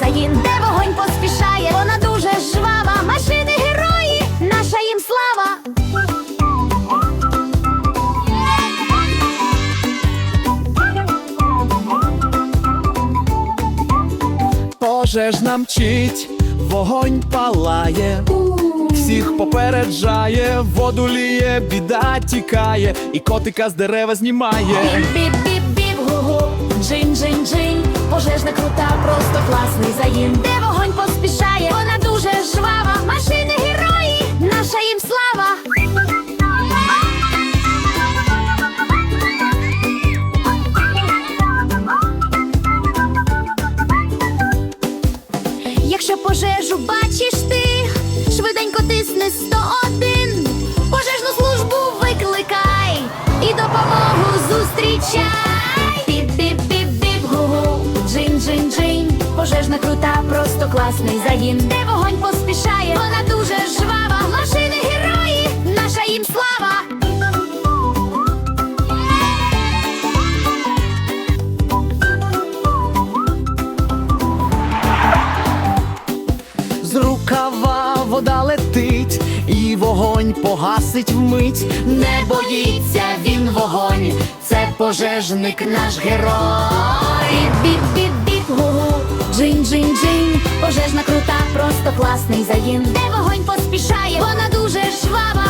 загін, де вогонь поспішає, вона дуже жвава. Машини герої, наша їм слава. Пожежна мчить, вогонь палає, всіх попереджає, воду ліє, біда тікає, і котика з дерева знімає. Біп-біп-біп, гу-гу, джин-джин-джин, пожежна крута, класний загін. Де вогонь поспішає, вона дуже жвава. Машини герої, наша їм слава. Якщо пожежу бачиш ти, швиденько тисни 101 Пожежну службу викликай і допомогу зустрічай. Крута, просто класний загін. Де вогонь поспішає, вона дуже жвава. Машини герої, наша їм слава. З рукава вода летить, і вогонь погасить вмить. Не боїться він вогонь, це пожежник наш герой. Пожежна крута, просто класний загін. Де вогонь поспішає, вона дуже жвава.